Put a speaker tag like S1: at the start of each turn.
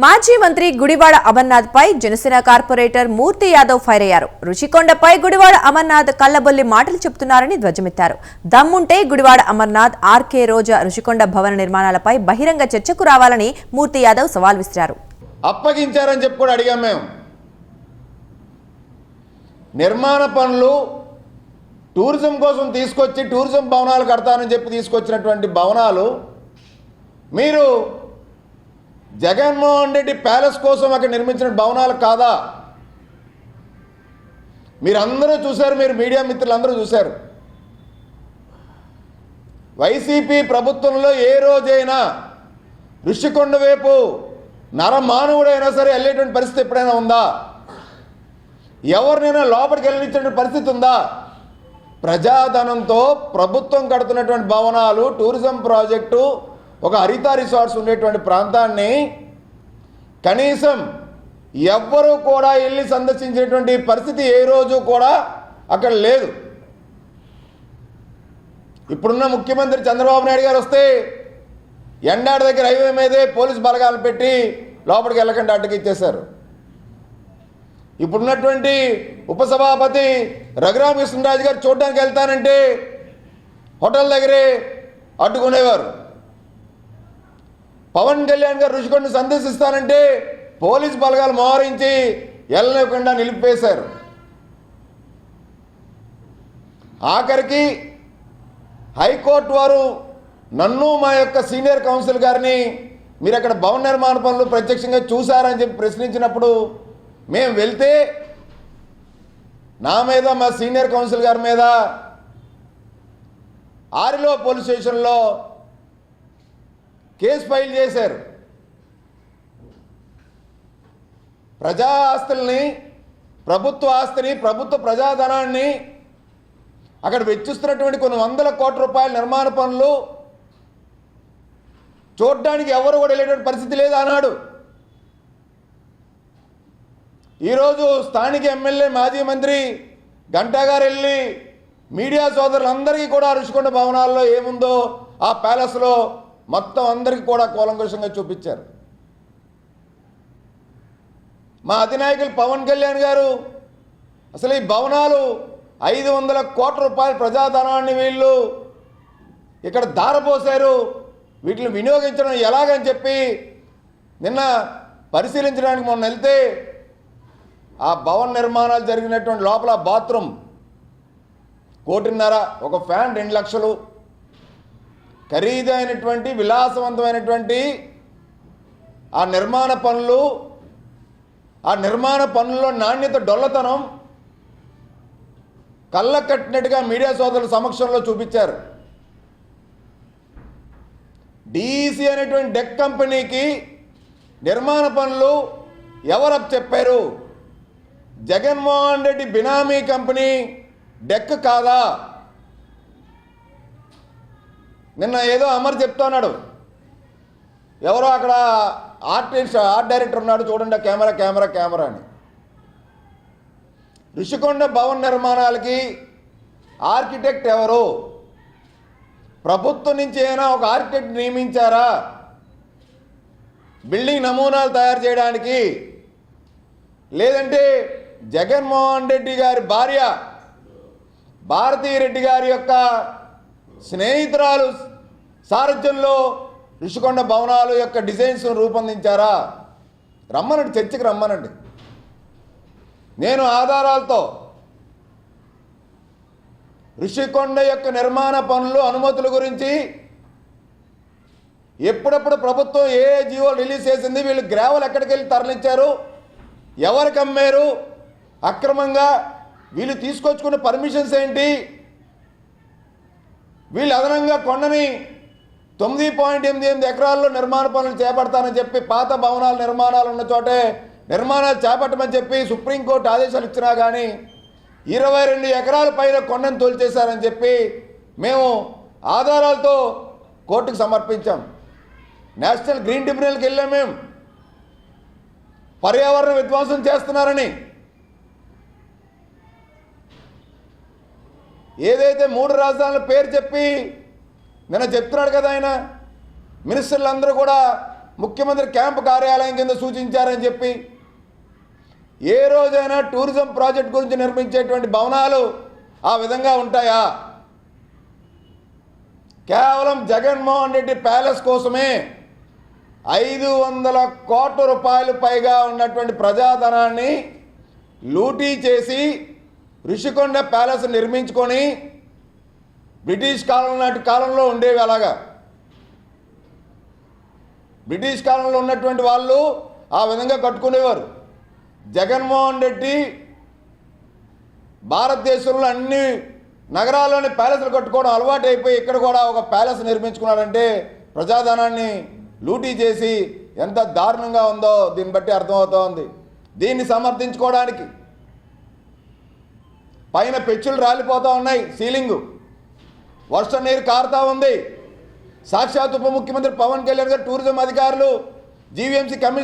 S1: మాజీ మంత్రి గుడివాడ అమర్నాథ్ పై జనసేన కార్పొరేటర్ మూర్తి యాదవ్ ఫైర్ అయ్యారు. రుషికొండపై గుడివాడ అమర్నాథ్ కల్లబొల్లి మాటలు చెప్తున్నారని ధ్వజమెత్తారు. దమ్ముంటే గుడివాడ అమర్నాథ్ ఆర్కే రోజా రుషికొండ భవన నిర్మాణాలపై బహిరంగ చర్చకు రావాలని మూర్తి యాదవ్ సవాల్ విసిరారు.
S2: అప్పగించారని చెప్పి కూడా అడిగాం మేము. నిర్మాణ పనులు టూరిజం కోసం తీసుకొచ్చి టూరిజం భవనాలు కడతానని చెప్పి తీసుకొచ్చినటువంటి భవనాలు మీరు జగన్మోహన్ రెడ్డి ప్యాలెస్ కోసం అక్కడ నిర్మించిన భవనాలు కాదా? మీరందరూ చూశారు మీరు మీడియా మిత్రులందరూ చూశారు. వైసీపీ ప్రభుత్వంలో ఏ రోజైనా ఋషికొండ వైపు నరమానవుడైనా సరే వెళ్ళేటువంటి పరిస్థితి ఎప్పుడైనా ఉందా? ఎవరినైనా లోపలికి వెళ్ళనిచ్చేటువంటి పరిస్థితి ఉందా? ప్రజాధనంతో ప్రభుత్వం కడుతున్నటువంటి భవనాలు టూరిజం ప్రాజెక్టు ఒక హరిత రిసార్ట్స్ ఉండేటువంటి ప్రాంతాన్ని కనీసం ఎవ్వరూ కూడా వెళ్ళి సందర్శించేటువంటి పరిస్థితి ఏ రోజు కూడా అక్కడ లేదు. ఇప్పుడున్న ముఖ్యమంత్రి చంద్రబాబు నాయుడు గారు వస్తే ఎండాడి దగ్గర హైవే మీదే పోలీస్ బలగాలు పెట్టి లోపలికి వెళ్ళకుండా అడ్డకిచ్చేశారు ఇప్పుడున్నటువంటి ఉపసభాపతి రఘురామకృష్ణరాజు గారు చూడడానికి వెళ్తానంటే హోటల్ దగ్గరే అడ్డుకునేవారు. పవన్ కళ్యాణ్ గారు రుషికొండ సందర్శిస్తానంటే పోలీస్ బలగాలు మోహరించి వెళ్ళలేకుండా నిలిపేశారు ఆఖరికి హైకోర్టు వారు నన్ను మా యొక్క సీనియర్ కౌన్సిల్ గారిని మీరు అక్కడ భవన నిర్మాణ పనులు ప్రత్యక్షంగా చూశారని చెప్పి ప్రశ్నించినప్పుడు మేము వెళ్తే నా మీద మా సీనియర్ కౌన్సిల్ గారి మీద ఆరిలో పోలీస్ స్టేషన్లో కేసు ఫైల్ చేశారు. ప్రజా ఆస్తుల్ని ప్రభుత్వ ఆస్తిని ప్రభుత్వ ప్రజాధనాన్ని అక్కడ వెచ్చిస్తున్నటువంటి కొన్ని వందల కోట్ల రూపాయల నిర్మాణ పనులు చూడడానికి ఎవరు కూడా వెళ్ళేటువంటి పరిస్థితి లేదు అన్నాడు ఈరోజు స్థానిక ఎమ్మెల్యే మాజీ మంత్రి గంటా గారు వెళ్ళి మీడియా సోదరులందరికీ కూడా రుషికొండ భవనాల్లో ఏముందో ఆ ప్యాలెస్లో మొత్తం అందరికీ కూడా కూలంకషంగా చూపించారు. మా అధినాయకులు పవన్ కళ్యాణ్ గారు అసలు ఈ భవనాలు ఐదు వందల కోట్ల రూపాయల ప్రజాధనాన్ని వీళ్ళు ఇక్కడ దారపోశారు వీటిని వినియోగించడం ఎలాగని చెప్పి నిన్న పరిశీలించడానికి మొన్న వెళ్తే ఆ భవన నిర్మాణాలు జరిగినటువంటి లోపల బాత్రూమ్ కోటిన్నర ఒక ఫ్యాన్ రెండు లక్షలు ఖరీదైనటువంటి విలాసవంతమైనటువంటి ఆ నిర్మాణ పనులు ఆ నిర్మాణ పనుల్లో నాణ్యత డొల్లతనం కళ్ళ కట్టినట్టుగా మీడియా సోదరుల సమక్షంలో చూపించారు. డిఈసి అనేటువంటి డెక్ కంపెనీకి నిర్మాణ పనులు ఎవరు చెప్పారు? జగన్మోహన్ రెడ్డి బినామీ కంపెనీ డెక్ కాదా? నిన్న ఏదో అమర్ చెప్తున్నాడు ఎవరో అక్కడ ఆర్టిస్ట్ ఆర్ట్ డైరెక్టర్ ఉన్నాడు చూడండి కెమెరా కెమెరా కెమెరా అని. ఋషికొండ భవన నిర్మాణాలకి ఆర్కిటెక్ట్ ఎవరు? ప్రభుత్వం నుంచి అయినా ఒక ఆర్కిటెక్ట్ నియమించారా? బిల్డింగ్ నమూనాలు తయారు చేయడానికి. లేదంటే జగన్మోహన్ రెడ్డి గారి భార్య భారతీరెడ్డి గారి యొక్క స్నేహితురాలు సారథ్యంలో ఋషికొండ భవనాలు యొక్క డిజైన్స్ రూపొందించారా? రమ్మనండి చర్చకి రమ్మనండి. నేను ఆధారాలతో ఋషికొండ యొక్క నిర్మాణ పనులు అనుమతుల గురించి ఎప్పుడప్పుడు ప్రభుత్వం ఏ జీవో రిలీజ్ చేసింది వీళ్ళు గ్రావెల్ ఎక్కడికి వెళ్ళి తరలించారు ఎవరికి అమ్మారు అక్రమంగా వీళ్ళు తీసుకొచ్చుకున్న పర్మిషన్స్ ఏంటి వీళ్ళు అదనంగా కొండని తొమ్మిది పాయింట్ ఎనిమిది ఎనిమిది ఎకరాల్లో నిర్మాణ పనులు చేపడతానని చెప్పి పాత భవనాల నిర్మాణాలు ఉన్న చోటే నిర్మాణాలు చేపట్టమని చెప్పి సుప్రీంకోర్టు ఆదేశాలు ఇచ్చినా కానీ ఇరవై రెండు ఎకరాల పైన కొండను తోల్చేశారని చెప్పి మేము ఆధారాలతో కోర్టుకు సమర్పించాం. నేషనల్ గ్రీన్ ట్రిబ్యునల్కి వెళ్ళాం మేము. పర్యావరణ విధ్వంసం చేస్తున్నారని ఏదైతే మూడు రాజధానుల పేరు చెప్పి నిన్న చెప్తున్నాడు కదా ఆయన మినిస్టర్లు అందరూ కూడా ముఖ్యమంత్రి క్యాంపు కార్యాలయం కింద సూచించారని చెప్పి ఏ రోజైనా టూరిజం ప్రాజెక్ట్ గురించి నిర్మించేటువంటి భవనాలు ఆ విధంగా ఉంటాయా? కేవలం జగన్మోహన్ రెడ్డి ప్యాలెస్ కోసమే ఐదు వందల కోట్ల రూపాయలు పైగా ఉన్నటువంటి ప్రజాధనాన్ని లూటీ చేసి ఋషికొండ ప్యాలెస్ నిర్మించుకొని బ్రిటిష్ కాలం నాటి కాలంలో ఉండేవి అలాగా. బ్రిటిష్ కాలంలో ఉన్నటువంటి వాళ్ళు ఆ విధంగా కట్టుకునేవారు. జగన్మోహన్ రెడ్డి భారతదేశంలో అన్ని నగరాల్లోని ప్యాలెస్లు కట్టుకోవడం అలవాటు అయిపోయి ఇక్కడ కూడా ఒక ప్యాలెస్ నిర్మించుకున్నాడంటే ప్రజాధనాన్ని లూటీ చేసి ఎంత దారుణంగా ఉందో దీన్ని బట్టి అర్థమవుతోంది దీన్ని సమర్థించుకోవడానికి పైన పెచ్చులు రాలిపోతూ ఉన్నాయి సీలింగు. వర్షం నీరు కారుతా ఉంది. సాక్షాత్ ఉప ముఖ్యమంత్రి పవన్ కళ్యాణ్ గారు టూరిజం అధికారులు జీవీఎంసీ కమిషన్